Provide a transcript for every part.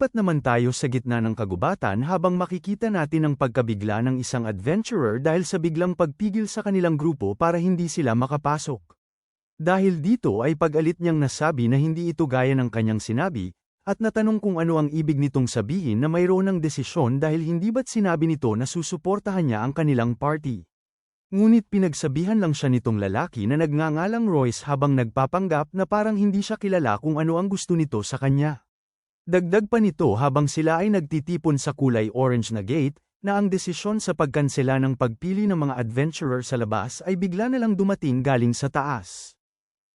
Lumipat naman tayo sa gitna ng kagubatan habang makikita natin ang pagkabigla ng isang adventurer dahil sa biglang pagpigil sa kanilang grupo para hindi sila makapasok. Dahil dito ay pag-alit niyang nasabi na hindi ito gaya ng kanyang sinabi, at natanong kung ano ang ibig nitong sabihin na mayroon ng desisyon dahil hindi ba't sinabi nito na susuportahan niya ang kanilang party. Ngunit pinagsabihan lang siya nitong lalaki na nagngangalang Royce habang nagpapanggap na parang hindi siya kilala kung ano ang gusto nito sa kanya. Dagdag pa nito habang sila ay nagtitipon sa kulay orange na gate, na ang desisyon sa pagkansela ng pagpili ng mga adventurer sa labas ay bigla na lang dumating galing sa taas.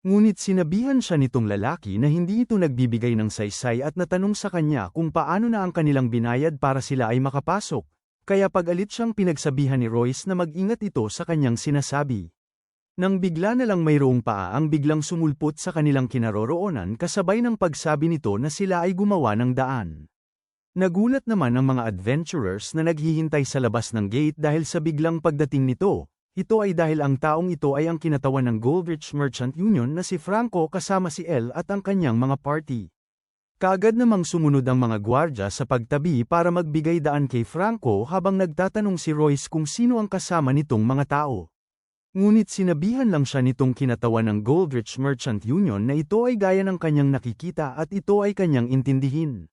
Ngunit sinabihan siya nitong lalaki na hindi ito nagbibigay ng saysay at natanong sa kanya kung paano na ang kanilang binayad para sila ay makapasok, kaya pag-alit siyang pinagsabihan ni Royce na mag-ingat ito sa kanyang sinasabi. Nang bigla na lang mayroong paa ang biglang sumulpot sa kanilang kinaroroonan kasabay ng pagsabi nito na sila ay gumawa ng daan. Nagulat naman ang mga adventurers na naghihintay sa labas ng gate dahil sa biglang pagdating nito. Ito ay dahil ang taong ito ay ang kinatawan ng Goldrich Merchant Union na si Franco kasama si El at ang kanyang mga party. Kaagad namang sumunod ang mga gwardya sa pagtabi para magbigay daan kay Franco habang nagtatanong si Royce kung sino ang kasama nitong mga tao. Ngunit sinabihan lang siya nitong kinatawan ng Goldrich Merchant Union na ito ay gaya ng kanyang nakikita at ito ay kanyang intindihin.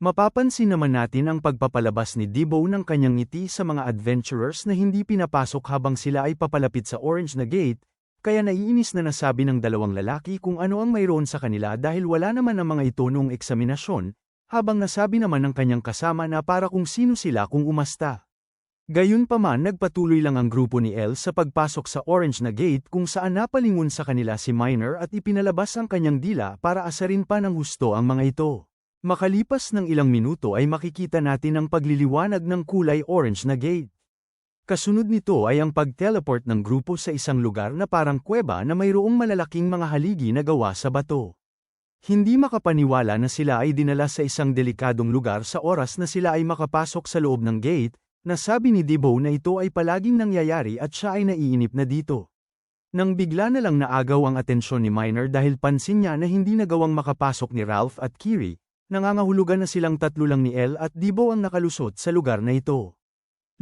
Mapapansin naman natin ang pagpapalabas ni Debo ng kanyang ngiti sa mga adventurers na hindi pinapasok habang sila ay papalapit sa orange na gate, kaya naiinis na nasabi ng dalawang lalaki kung ano ang mayroon sa kanila dahil wala naman ang mga ito noong eksaminasyon, habang nasabi naman ng kanyang kasama na para kung sino sila kung umasta. Gayunpaman nagpatuloy lang ang grupo ni El sa pagpasok sa orange na gate kung saan napalingon sa kanila si Minor at ipinalabas ang kanyang dila para asarin pa ng husto ang mga ito. Makalipas ng ilang minuto ay makikita natin ang pagliliwanag ng kulay orange na gate. Kasunod nito ay ang pag-teleport ng grupo sa isang lugar na parang kuweba na mayroong malalaking mga haligi na gawa sa bato. Hindi makapaniwala na sila ay dinala sa isang delikadong lugar sa oras na sila ay makapasok sa loob ng gate, na sabi ni Debo na ito ay palaging nangyayari at siya ay naiinip na dito. Nang bigla na lang naagaw ang atensyon ni Minor dahil pansin niya na hindi nagawang makapasok ni Ralph at Kiri, nangangahulugan na silang tatlo lang ni El at Debo ang nakalusot sa lugar na ito.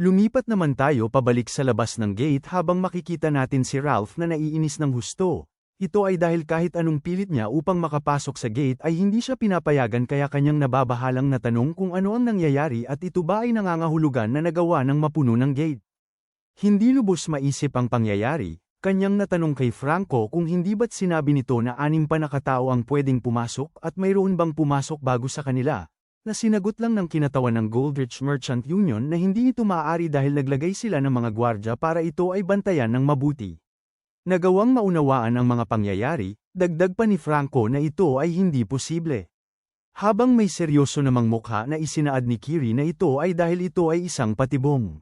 Lumipat naman tayo pabalik sa labas ng gate habang makikita natin si Ralph na naiinis ng husto. Ito ay dahil kahit anong pilit niya upang makapasok sa gate ay hindi siya pinapayagan kaya kanyang nababahalang natanong kung ano ang nangyayari at ito ba ay nangangahulugan na nagawa ng mapuno ng gate. Hindi lubos maisip ang pangyayari, kanyang natanong kay Franco kung hindi ba't sinabi nito na anim pa na ang pwedeng pumasok at mayroon bang pumasok bago sa kanila, na sinagot lang ng kinatawan ng Goldrich Merchant Union na hindi ito maaari dahil naglagay sila ng mga gwardya para ito ay bantayan ng mabuti. Nagawang maunawaan ang mga pangyayari, dagdag pa ni Franco na ito ay hindi posible. Habang may seryoso namang mukha na isinaad ni Kiri na ito ay dahil ito ay isang patibong.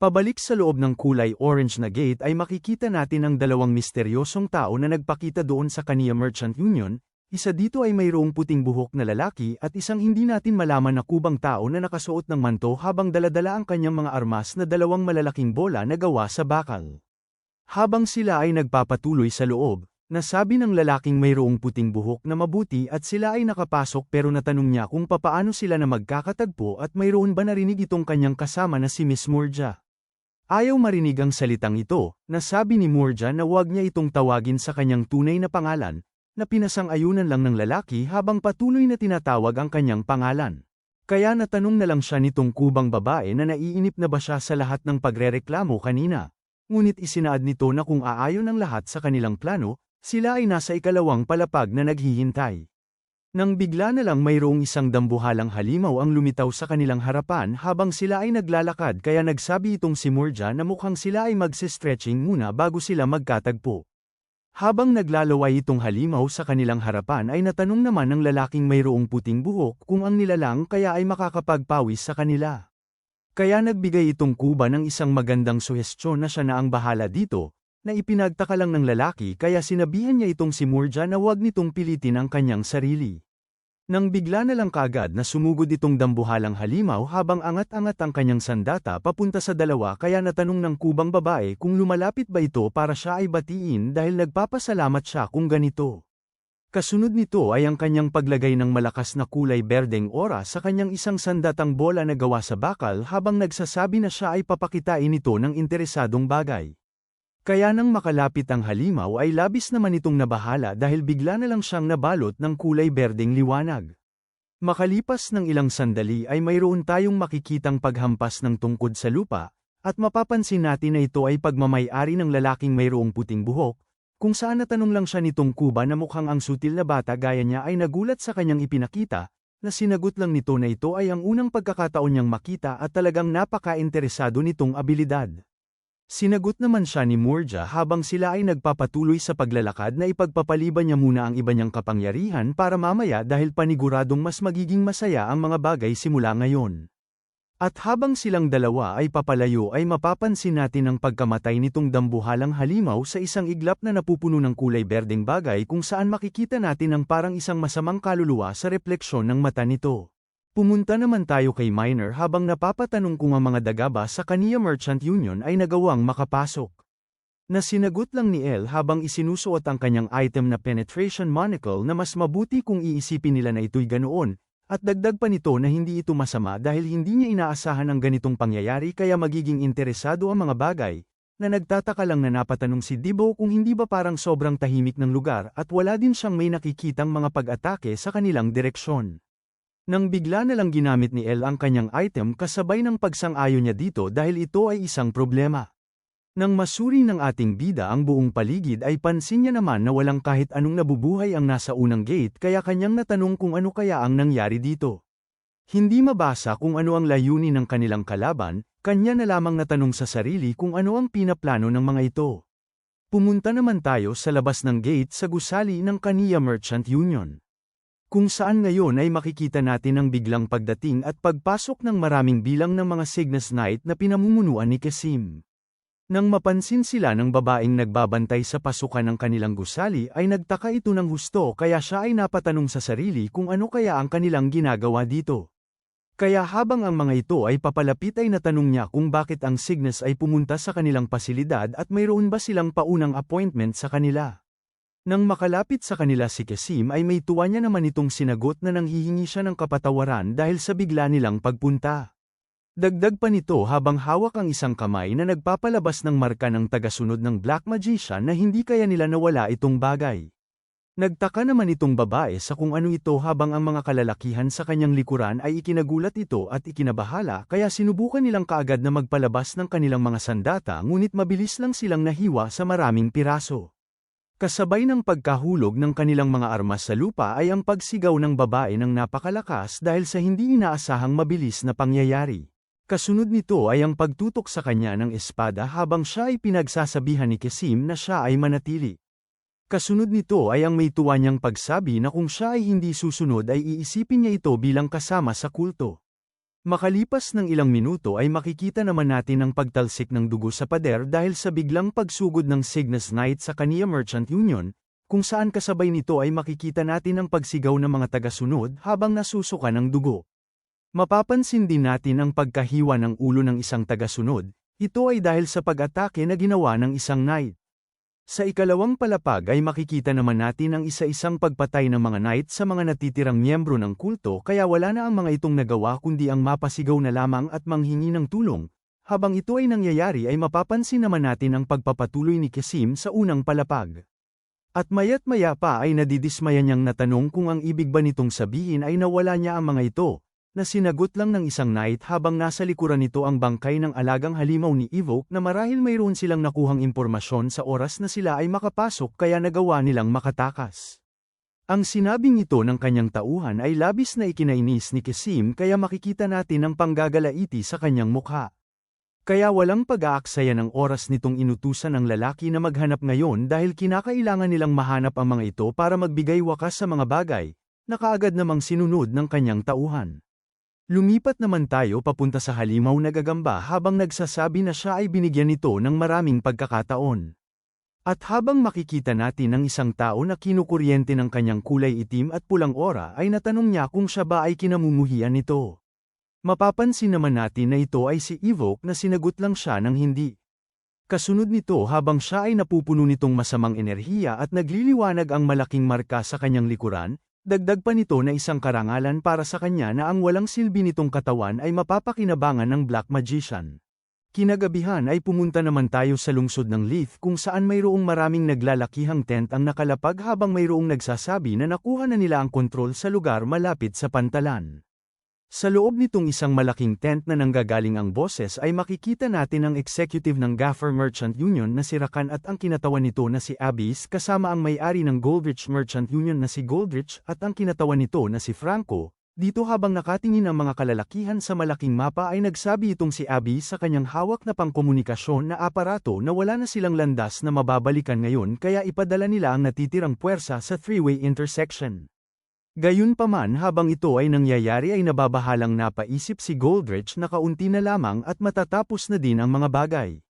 Pabalik sa loob ng kulay orange na gate ay makikita natin ang dalawang misteryosong tao na nagpakita doon sa kaniya Merchant Union, isa dito ay mayroong puting buhok na lalaki at isang hindi natin malaman na kubang tao na nakasuot ng manto habang daladala ang kanyang mga armas na dalawang malalaking bola na gawa sa bakal. Habang sila ay nagpapatuloy sa loob, nasabi ng lalaking mayroong puting buhok na mabuti at sila ay nakapasok pero natanong niya kung papaano sila na magkakatagpo at mayroon ba narinig itong kanyang kasama na si Miss Murja. Ayaw marinig ang salitang ito, nasabi ni Murja na huwag niya itong tawagin sa kanyang tunay na pangalan, na pinasang-ayunan lang ng lalaki habang patuloy na tinatawag ang kanyang pangalan. Kaya natanong na lang siya nitong kubang babae na naiinip na ba siya sa lahat ng pagrereklamo kanina. Ngunit isinaad nito na kung aayon ng lahat sa kanilang plano, sila ay nasa ikalawang palapag na naghihintay. Nang bigla na lang mayroong isang dambuhalang halimaw ang lumitaw sa kanilang harapan habang sila ay naglalakad kaya nagsabi itong si Murja na mukhang sila ay magse-stretching muna bago sila magkatagpo. Habang naglalaway itong halimaw sa kanilang harapan ay natanong naman ng lalaking mayroong puting buhok kung ang nilalang kaya ay makakapagpawis sa kanila. Kaya nagbigay itong kuba ng isang magandang suhestyon na siya na ang bahala dito, na ipinagtaka lang ng lalaki kaya sinabihan niya itong si Murja na huwag nitong pilitin ang kanyang sarili. Nang bigla na lang kagad na sumugod itong dambuhalang halimaw habang angat-angat ang kanyang sandata papunta sa dalawa kaya natanong ng kubang babae kung lumalapit ba ito para siya ay batiin dahil nagpapasalamat siya kung ganito. Kasunod nito ay ang kanyang paglagay ng malakas na kulay berdeng ora sa kanyang isang sandatang bola na gawa sa bakal habang nagsasabi na siya ay papakitain ito ng interesadong bagay. Kaya nang makalapit ang halimaw ay labis naman itong nabahala dahil bigla na lang siyang nabalot ng kulay berdeng liwanag. Makalipas ng ilang sandali ay mayroon tayong makikitang paghampas ng tungkod sa lupa, at mapapansin natin na ito ay pagmamayari ng lalaking mayroong puting buhok, kung saan natanong lang siya nitong kuba na mukhang ang sutil na bata gaya niya ay nagulat sa kanyang ipinakita, na sinagot lang nito na ito ay ang unang pagkakataon niyang makita at talagang napaka-interesado nitong abilidad. Sinagot naman siya ni Murja habang sila ay nagpapatuloy sa paglalakad na ipagpapaliban niya muna ang iba niyang kapangyarihan para mamaya dahil paniguradong mas magiging masaya ang mga bagay simula ngayon. At habang silang dalawa ay papalayo ay mapapansin natin ang pagkamatay nitong dambuhalang halimaw sa isang iglap na napupuno ng kulay berdeng bagay kung saan makikita natin ang parang isang masamang kaluluwa sa refleksyon ng mata nito. Pumunta naman tayo kay Miner habang napapatanong kung ang mga dagaba sa kaniya Merchant Union ay nagawang makapasok. Na sinagot lang ni El habang isinusuot ang kanyang item na penetration monocle na mas mabuti kung iisipin nila na ito'y ganoon, at dagdag pa nito na hindi ito masama dahil hindi niya inaasahan ang ganitong pangyayari kaya magiging interesado ang mga bagay, na nagtataka lang na napatanong si Dibo kung hindi ba parang sobrang tahimik ng lugar at wala din siyang may nakikitang mga pag-atake sa kanilang direksyon. Nang bigla na lang ginamit ni El ang kanyang item kasabay ng pagsang-ayon niya dito dahil ito ay isang problema. Nang masuri ng ating bida ang buong paligid ay pansin niya naman na walang kahit anong nabubuhay ang nasa unang gate kaya kanyang natanong kung ano kaya ang nangyari dito. Hindi mabasa kung ano ang layunin ng kanilang kalaban, kanya na lamang natanong sa sarili kung ano ang pinaplano ng mga ito. Pumunta naman tayo sa labas ng gate sa gusali ng Kaniya Merchant Union. Kung saan ngayon ay makikita natin ang biglang pagdating at pagpasok ng maraming bilang ng mga Cygnus Knight na pinamumunuan ni Kasim. Nang mapansin sila ng babaeng nagbabantay sa pasukan ng kanilang gusali ay nagtaka ito ng husto kaya siya ay napatanong sa sarili kung ano kaya ang kanilang ginagawa dito. Kaya habang ang mga ito ay papalapit ay natanong niya kung bakit ang Cygnus ay pumunta sa kanilang pasilidad at mayroon ba silang paunang appointment sa kanila. Nang makalapit sa kanila si Kasim ay may tuwa niya naman itong sinagot na nanghihingi siya ng kapatawaran dahil sa bigla nilang pagpunta. Dagdag pa nito habang hawak ang isang kamay na nagpapalabas ng marka ng tagasunod ng Black Magician na hindi kaya nila nawala itong bagay. Nagtaka naman itong babae sa kung ano ito habang ang mga kalalakihan sa kanyang likuran ay ikinagulat ito at ikinabahala kaya sinubukan nilang kaagad na magpalabas ng kanilang mga sandata ngunit mabilis lang silang nahiwa sa maraming piraso. Kasabay ng pagkahulog ng kanilang mga armas sa lupa ay ang pagsigaw ng babae ng napakalakas dahil sa hindi inaasahang mabilis na pangyayari. Kasunod nito ay ang pagtutok sa kanya ng espada habang siya ay pinagsasabihan ni Kesim na siya ay manatili. Kasunod nito ay ang may tuwa niyang pagsabi na kung siya ay hindi susunod ay iisipin niya ito bilang kasama sa kulto. Makalipas ng ilang minuto ay makikita naman natin ang pagtalsik ng dugo sa pader dahil sa biglang pagsugod ng Cygnus Knight sa Kaniya Merchant Union, kung saan kasabay nito ay makikita natin ang pagsigaw ng mga tagasunod habang nasusuka ng dugo. Mapapansin din natin ang pagkahiwa ng ulo ng isang tagasunod, ito ay dahil sa pag-atake na ginawa ng isang knight. Sa ikalawang palapag ay makikita naman natin ang isa-isang pagpatay ng mga knight sa mga natitirang miyembro ng kulto kaya wala na ang mga itong nagawa kundi ang mapasigaw na lamang at manghingi ng tulong. Habang ito ay nangyayari ay mapapansin naman natin ang pagpapatuloy ni Kasim sa unang palapag. At mayat maya pa ay nadidismaya niyang natanong kung ang ibig ba nitong sabihin ay nawala niya ang mga ito, na sinagot lang ng isang knight habang nasa likuran nito ang bangkay ng alagang halimaw ni Evoke na marahil mayroon silang nakuhang impormasyon sa oras na sila ay makapasok kaya nagawa nilang makatakas. Ang sinabing ito ng kanyang tauhan ay labis na ikinainis ni Kesim kaya makikita natin ang panggagalaiti sa kanyang mukha. Kaya walang pag-aaksaya ng oras nitong inutusan ng lalaki na maghanap ngayon dahil kinakailangan nilang mahanap ang mga ito para magbigay wakas sa mga bagay, na kaagad namang sinunod ng kanyang tauhan. Lumipat naman tayo papunta sa halimaw na gagamba habang nagsasabi na siya ay binigyan nito ng maraming pagkakataon. At habang makikita natin ang isang tao na kinukuryente ng kanyang kulay itim at pulang ora ay natanong niya kung siya ba ay kinamumuhian nito. Mapapansin naman natin na ito ay si Evoke na sinagot lang siya ng hindi. Kasunod nito habang siya ay napupuno nitong masamang enerhiya at nagliliwanag ang malaking marka sa kanyang likuran, dagdag pa nito na isang karangalan para sa kanya na ang walang silbi nitong katawan ay mapapakinabangan ng Black Magician. Kinagabihan ay pumunta naman tayo sa lungsod ng Leith kung saan mayroong maraming naglalakihang tent ang nakalapag habang mayroong nagsasabi na nakuha na nila ang kontrol sa lugar malapit sa pantalan. Sa loob nitong isang malaking tent na nanggagaling ang boses ay makikita natin ang executive ng Gaffer Merchant Union na si Rakan at ang kinatawan nito na si Abyss kasama ang may-ari ng Goldrich Merchant Union na si Goldrich at ang kinatawan nito na si Franco, dito habang nakatingin ang mga kalalakihan sa malaking mapa ay nagsabi itong si Abby sa kanyang hawak na pangkomunikasyon na aparato na wala na silang landas na mababalikan ngayon kaya ipadala nila ang natitirang puwersa sa three-way intersection. Gayunpaman habang ito ay nangyayari ay nababahalang napaisip si Goldrich na kaunti na lamang at matatapos na din ang mga bagay.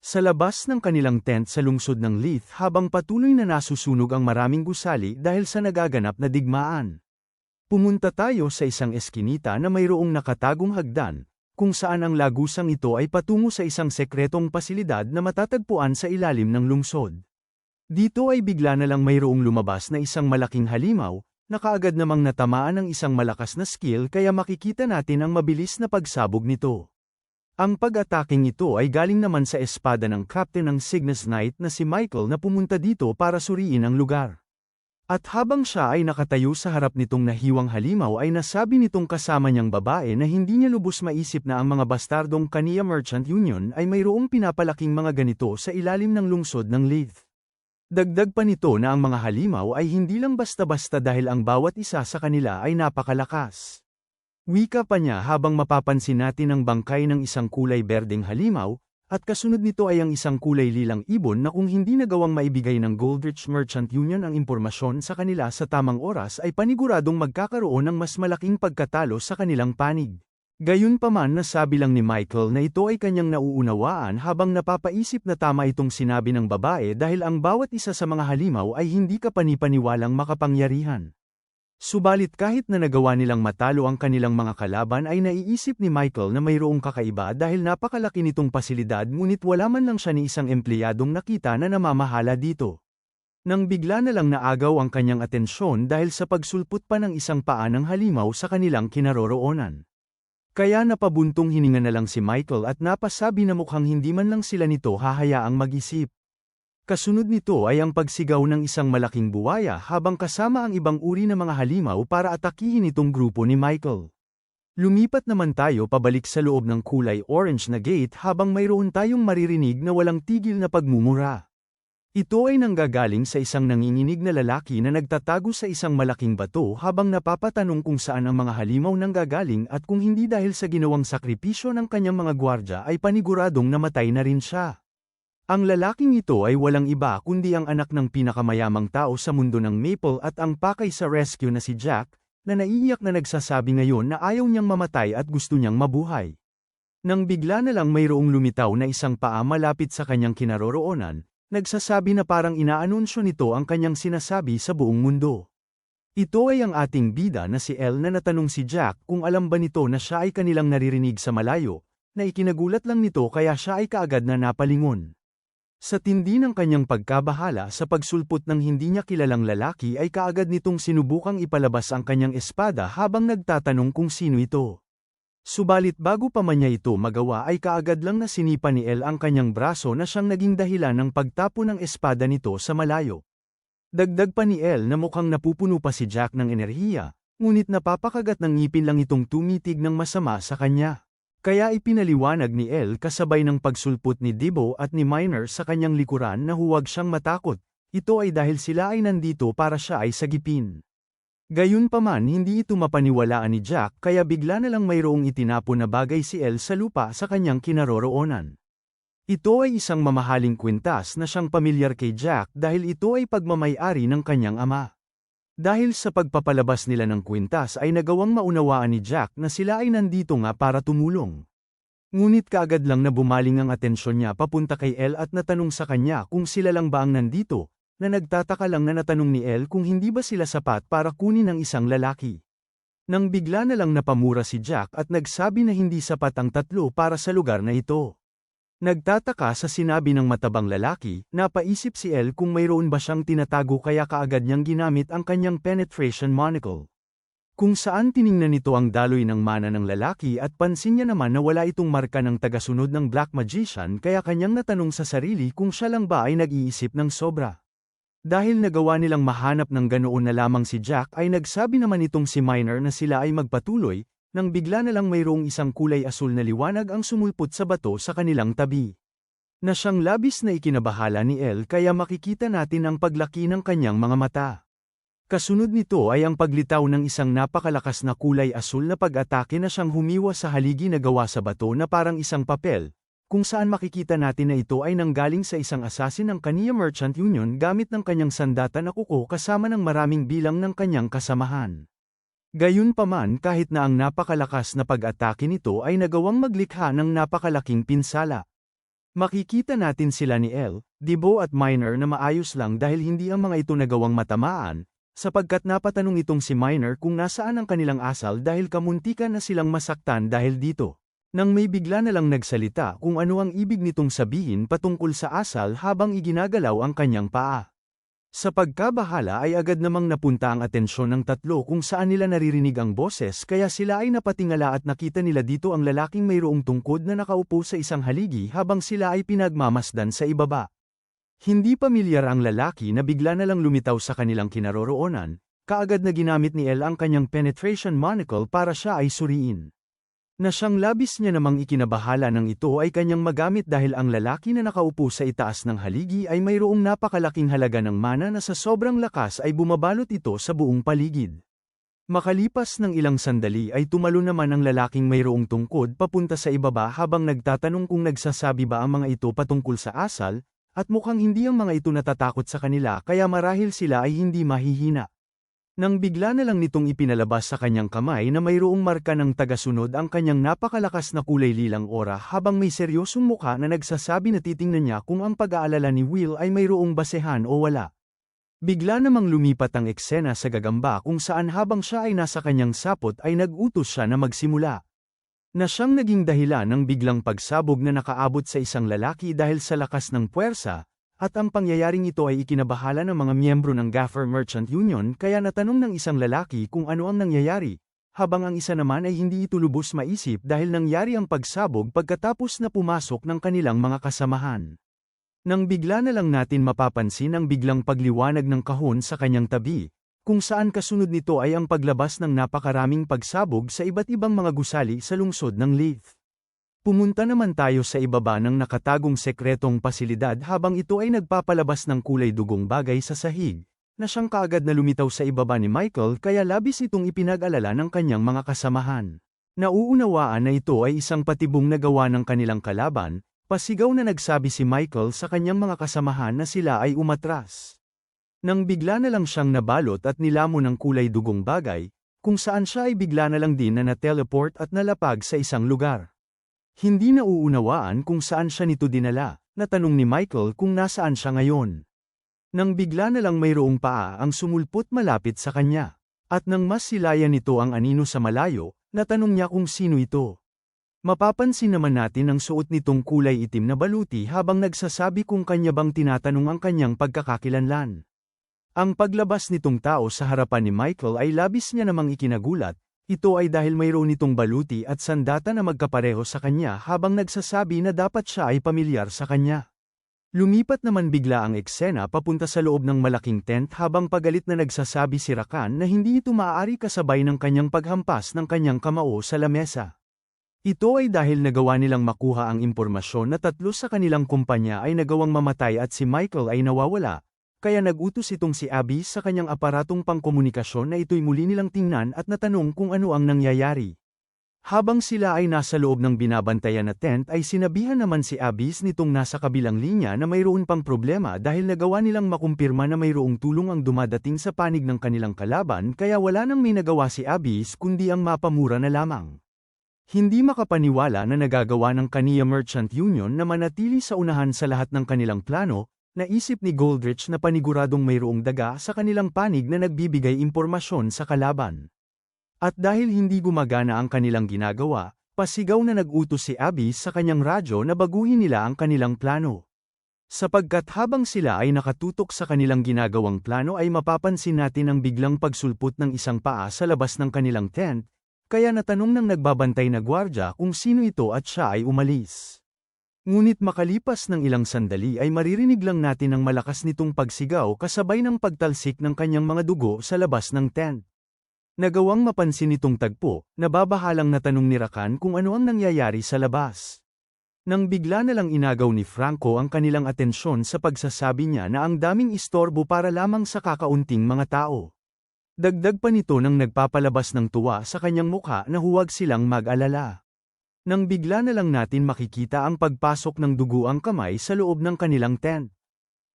Sa labas ng kanilang tent sa lungsod ng Leith habang patuloy na nasusunog ang maraming gusali dahil sa nagaganap na digmaan. Pumunta tayo sa isang eskinita na mayroong nakatagong hagdan, kung saan ang lagusang ito ay patungo sa isang sekretong pasilidad na matatagpuan sa ilalim ng lungsod. Dito ay bigla na lang mayroong lumabas na isang malaking halimaw, na kaagad namang natamaan ng isang malakas na skill kaya makikita natin ang mabilis na pagsabog nito. Ang pag-ataking ito ay galing naman sa espada ng captain ng Cygnus Knight na si Michael na pumunta dito para suriin ang lugar. At habang siya ay nakatayo sa harap nitong nahiwang halimaw ay nasabi nitong kasama niyang babae na hindi niya lubos maisip na ang mga bastardong Kania Merchant Union ay mayroong pinapalaking mga ganito sa ilalim ng lungsod ng Leith. Dagdag pa nito na ang mga halimaw ay hindi lang basta-basta dahil ang bawat isa sa kanila ay napakalakas. Wika pa niya habang mapapansin natin ang bangkay ng isang kulay berdeng halimaw, at kasunod nito ay ang isang kulay lilang ibon na kung hindi nagawang maibigay ng Goldrich Merchant Union ang impormasyon sa kanila sa tamang oras ay paniguradong magkakaroon ng mas malaking pagkatalo sa kanilang panig. Gayunpaman nasabi lang ni Michael na ito ay kanyang nauunawaan habang napapaisip na tama itong sinabi ng babae dahil ang bawat isa sa mga halimaw ay hindi kapanipaniwalang makapangyarihan. Subalit kahit na nagawa nilang matalo ang kanilang mga kalaban ay naiisip ni Michael na mayroong kakaiba dahil napakalaki nitong pasilidad ngunit wala man lang siya ni isang empleyadong nakita na namamahala dito. Nang bigla na lang naagaw ang kanyang atensyon dahil sa pagsulput pa ng isang paa ng halimaw sa kanilang kinaroroonan. Kaya napabuntong hininga na lang si Michael at napasabi na mukhang hindi man lang sila nito hahayaang mag-isip. Kasunod nito ay ang pagsigaw ng isang malaking buwaya habang kasama ang ibang uri ng mga halimaw para atakihin itong grupo ni Michael. Lumipat naman tayo pabalik sa loob ng kulay orange na gate habang mayroon tayong maririnig na walang tigil na pagmumura. Ito ay nanggagaling sa isang nanginginig na lalaki na nagtatago sa isang malaking bato habang napapatanong kung saan ang mga halimaw nanggagaling at kung hindi dahil sa ginawang sakripisyo ng kanyang mga gwardya ay paniguradong namatay na rin siya. Ang lalaking ito ay walang iba kundi ang anak ng pinakamayamang tao sa mundo ng Maple at ang pakay sa rescue na si Jack, na naiiyak na nagsasabi ngayon na ayaw niyang mamatay at gusto niyang mabuhay. Nang bigla na lang mayroong lumitaw na isang paa malapit sa kanyang kinaroroonan, nagsasabi na parang inaanunsyo nito ang kanyang sinasabi sa buong mundo. Ito ay ang ating bida na si El na natanong si Jack kung alam ba nito na siya ay kanilang naririnig sa malayo, na ikinagulat lang nito kaya siya ay kaagad na napalingon. Sa tindi ng kanyang pagkabahala sa pagsulpot ng hindi niya kilalang lalaki ay kaagad nitong sinubukang ipalabas ang kanyang espada habang nagtatanong kung sino ito. Subalit bago pa man niya ito magawa ay kaagad lang na sinipa ni El ang kanyang braso na siyang naging dahilan ng pagtapo ng espada nito sa malayo. Dagdag pa ni El na mukhang napupuno pa si Jack ng enerhiya, ngunit napapakagat ng ngipin lang itong tumitig ng masama sa kanya. Kaya ipinaliwanag ni El kasabay ng pagsulput ni Dibo at ni Miner sa kanyang likuran na huwag siyang matakot, ito ay dahil sila ay nandito para siya ay sagipin. Gayunpaman hindi ito mapaniwalaan ni Jack kaya bigla na lang mayroong itinapon na bagay si El sa lupa sa kanyang kinaroroonan. Ito ay isang mamahaling kwintas na siyang pamilyar kay Jack dahil ito ay pagmamayari ng kanyang ama. Dahil sa pagpapalabas nila ng kwintas ay nagawang maunawaan ni Jack na sila ay nandito nga para tumulong. Ngunit kaagad lang na bumaling ang atensyon niya papunta kay El at natanong sa kanya kung sila lang ba ang nandito, na nagtataka lang na natanong ni El kung hindi ba sila sapat para kunin ang isang lalaki. Nang bigla na lang napamura si Jack at nagsabi na hindi sapat ang tatlo para sa lugar na ito. Nagtataka sa sinabi ng matabang lalaki, napaisip si El kung mayroon ba siyang tinatago kaya kaagad niyang ginamit ang kanyang penetration monocle. Kung saan tiningnan nito ang daloy ng mana ng lalaki at pansin niya naman na wala itong marka ng tagasunod ng Black Magician kaya kanyang natanong sa sarili kung siya lang ba ay nag-iisip ng sobra. Dahil nagawa nilang mahanap ng ganoon na lamang si Jack ay nagsabi naman itong si Minor na sila ay magpatuloy, nang bigla na lang mayroong isang kulay asul na liwanag ang sumulpot sa bato sa kanilang tabi. Na siyang labis na ikinabahala ni El kaya makikita natin ang paglaki ng kanyang mga mata. Kasunod nito ay ang paglitaw ng isang napakalakas na kulay asul na pag-atake na siyang humiwa sa haligi na gawa sa bato na parang isang papel, kung saan makikita natin na ito ay nanggaling sa isang assassin ng Kaniya Merchant Union gamit ng kanyang sandata na kuko kasama ng maraming bilang ng kanyang kasamahan. Gayunpaman kahit na ang napakalakas na pag-atake nito ay nagawang maglikha ng napakalaking pinsala. Makikita natin sila ni El, Dibo at Minor na maayos lang dahil hindi ang mga ito nagawang matamaan, sapagkat napatanong itong si Minor kung nasaan ang kanilang asal dahil kamuntikan na silang masaktan dahil dito. Nang may bigla na lang nagsalita kung ano ang ibig nitong sabihin patungkol sa asal habang iginagalaw ang kanyang paa. Sa pagkabahala ay agad namang napunta ang atensyon ng tatlo kung saan nila naririnig ang boses kaya sila ay napatingala at nakita nila dito ang lalaking mayroong tungkod na nakaupo sa isang haligi habang sila ay pinagmamasdan sa ibaba. Hindi pamilyar ang lalaki na bigla na lang lumitaw sa kanilang kinaroroonan, kaagad na ginamit ni El ang kanyang penetration monocle para siya ay suriin. Na siyang labis niya namang ikinabahala ng ito ay kanyang magamit dahil ang lalaki na nakaupo sa itaas ng haligi ay mayroong napakalaking halaga ng mana na sa sobrang lakas ay bumabalot ito sa buong paligid. Makalipas ng ilang sandali ay tumalo naman ang lalaking mayroong tungkod papunta sa ibaba habang nagtatanong kung nagsasabi ba ang mga ito patungkol sa asal, at mukhang hindi ang mga ito natatakot sa kanila kaya marahil sila ay hindi mahihina. Nang bigla na lang nitong ipinalabas sa kanyang kamay na mayroong marka ng tagasunod ang kanyang napakalakas na kulay lilang ora habang may seryosong mukha na nagsasabi na titingnan niya kung ang pag-aalala ni Will ay mayroong basehan o wala. Bigla namang lumipat ang eksena sa gagamba kung saan habang siya ay nasa kanyang sapot ay nag-utos siya na magsimula na siyang naging dahilan ng biglang pagsabog na nakaabot sa isang lalaki dahil sa lakas ng puwersa, at ang pangyayaring ito ay ikinabahala ng mga miyembro ng Gaffer Merchant Union kaya natanong ng isang lalaki kung ano ang nangyayari, habang ang isa naman ay hindi ito lubos maisip dahil nangyari ang pagsabog pagkatapos na pumasok ng kanilang mga kasamahan. Nang bigla na lang natin mapapansin ang biglang pagliwanag ng kahon sa kanyang tabi, kung saan kasunod nito ay ang paglabas ng napakaraming pagsabog sa iba't ibang mga gusali sa lungsod ng Leith. Pumunta naman tayo sa ibaba ng nakatagong sekretong pasilidad habang ito ay nagpapalabas ng kulay dugong bagay sa sahig, na siyang kaagad na lumitaw sa ibaba ni Michael kaya labis itong ipinag-alala ng kanyang mga kasamahan. Nauunawaan na ito ay isang patibong nagawa ng kanilang kalaban, pasigaw na nagsabi si Michael sa kanyang mga kasamahan na sila ay umatras. Nang bigla na lang siyang nabalot at nilamon ng kulay dugong bagay, kung saan siya ay bigla na lang din na na-teleport at nalapag sa isang lugar. Hindi na uunawaan kung saan siya nito dinala, natanong ni Michael kung nasaan siya ngayon. Nang bigla na lang mayroong paa ang sumulpot malapit sa kanya. At nang mas silaya nito ang anino sa malayo, natanong niya kung sino ito. Mapapansin naman natin ang suot nitong kulay itim na baluti habang nagsasabi kung kanya bang tinatanong ang kanyang pagkakakilanlan. Ang paglabas nitong tao sa harapan ni Michael ay labis niya namang ikinagulat, ito ay dahil mayroon nitong baluti at sandata na magkapareho sa kanya habang nagsasabi na dapat siya ay pamilyar sa kanya. Lumipat naman bigla ang eksena papunta sa loob ng malaking tent habang pagalit na nagsasabi si Rakan na hindi ito maaari kasabay ng kanyang paghampas ng kanyang kamao sa lamesa. Ito ay dahil nagawa nilang makuha ang impormasyon na tatlo sa kanilang kumpanya ay nagawang mamatay at si Michael ay nawawala, kaya nagutos itong si Abby sa kanyang aparatong pangkomunikasyon na ito'y muli nilang tingnan at natanong kung ano ang nangyayari. Habang sila ay nasa loob ng binabantayan na tent ay sinabihan naman si Abis nitong nasa kabilang linya na mayroon pang problema dahil nagawa nilang makumpirma na mayroong tulong ang dumadating sa panig ng kanilang kalaban kaya wala nang may nagawa si Abis kundi ang mapamura na lamang. Hindi makapaniwala na nagagawa ng Kaniya Merchant Union na manatili sa unahan sa lahat ng kanilang plano, Naisip ni Goldrich na paniguradong mayroong daga sa kanilang panig na nagbibigay impormasyon sa kalaban. At dahil hindi gumagana ang kanilang ginagawa, Pasigaw na nag-utos si Abby sa kanyang radyo na baguhin nila ang kanilang plano. Sapagkat habang sila ay nakatutok sa kanilang ginagawang plano ay mapapansin natin ang biglang pagsulpot ng isang paa sa labas ng kanilang tent, kaya natanong ng nagbabantay na gwardya kung sino ito at siya ay umalis. Ngunit makalipas ng ilang sandali ay maririnig lang natin ang malakas nitong pagsigaw kasabay ng pagtalsik ng kanyang mga dugo sa labas ng tent. Nagawang mapansin nitong tagpo, nababahalang natanong ni Rakan kung ano ang nangyayari sa labas. Nang bigla na lang inagaw ni Franco ang kanilang atensyon sa pagsasabi niya na ang daming istorbo para lamang sa kakaunting mga tao. Dagdag pa nito nang nagpapalabas ng tuwa sa kanyang mukha na huwag silang mag-alala. Nang bigla na lang natin makikita ang pagpasok ng duguang kamay sa loob ng kanilang tent.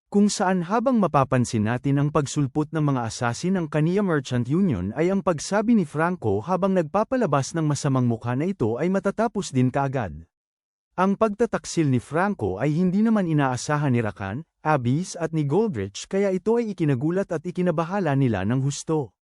Kung saan habang mapapansin natin ang pagsulpot ng mga asasin ng Kania Merchant Union ay ang pagsabi ni Franco habang nagpapalabas ng masamang mukha na ito ay matatapos din kaagad. Ang pagtataksil ni Franco ay hindi naman inaasahan ni Rakan, Abis at ni Goldrich kaya ito ay ikinagulat at ikinabahala nila ng husto.